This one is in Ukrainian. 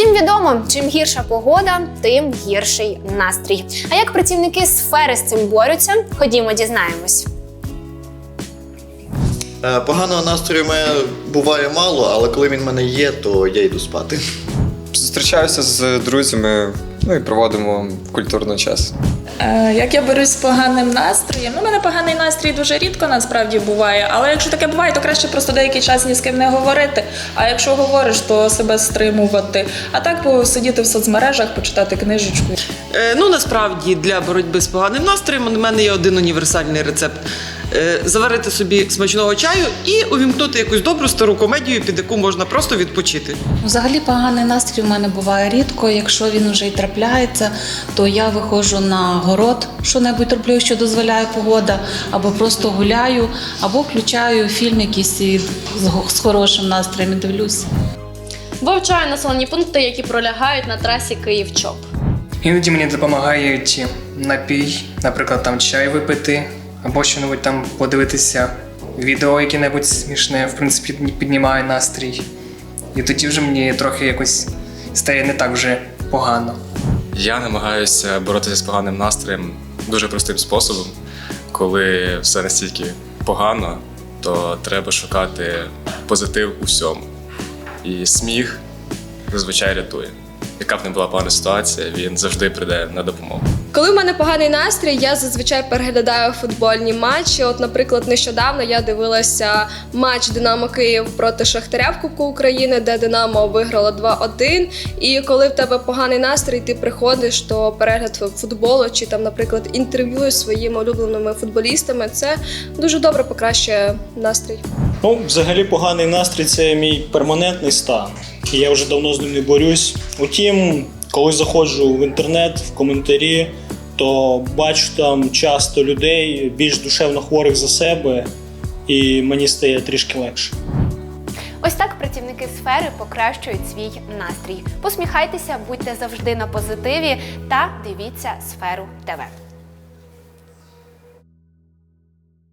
Всім відомо, чим гірша погода, тим гірший настрій. А як працівники сфери з цим борються, ходімо дізнаємось. Е, Поганого настрою в мене буває мало, але коли він в мене є, то я йду спати. Зустрічаюся з друзями, ну і проводимо культурний час. Е, Як я борюсь з поганим настроєм? Ну, у мене поганий настрій дуже рідко насправді буває, але якщо таке буває, то краще просто деякий час ні з ким не говорити. А якщо говориш, то себе стримувати. А так посидіти в соцмережах, почитати книжечку. Е, Ну насправді для боротьби з поганим настроєм у мене є один універсальний рецепт: заварити собі смачного чаю і увімкнути якусь добру стару комедію, під яку можна просто відпочити. Взагалі поганий настрій в мене буває рідко. Якщо він вже й трапляється, то я виходжу на город, що-небудь роблю, що дозволяє погода, або просто гуляю, або включаю фільм якийсь з з хорошим настроєм і дивлюсь. Вивчаю населені пункти, які пролягають на трасі Київ-Чоп. Іноді мені допомагають напій, наприклад, там чай випити, або що-небудь там подивитися, відео яке-небудь смішне, в принципі, піднімає настрій. І тоді вже мені трохи якось стає не так вже погано. Я намагаюся боротися з поганим настроєм дуже простим способом. Коли все настільки погано, то треба шукати позитив у всьому. І сміх зазвичай рятує. Яка б не була погана ситуація, він завжди прийде на допомогу. Коли в мене поганий настрій, я зазвичай переглядаю футбольні матчі. От, наприклад, нещодавно я дивилася матч Динамо Київ проти Шахтаря в Кубку України, де Динамо виграло 2-1. І коли в тебе поганий настрій, ти приходиш, то перегляд футболу чи там, наприклад, інтерв'ю з своїми улюбленими футболістами, це дуже добре покращує настрій. Ну, взагалі, поганий настрій це мій перманентний стан. Я вже давно з ним не борюсь. Утім, коли заходжу в інтернет, в коментарі, то бачу там часто людей більш душевно хворих за себе, і мені стає трішки легше. Ось так працівники сфери покращують свій настрій. Посміхайтеся, будьте завжди на позитиві та дивіться сферу ТВ.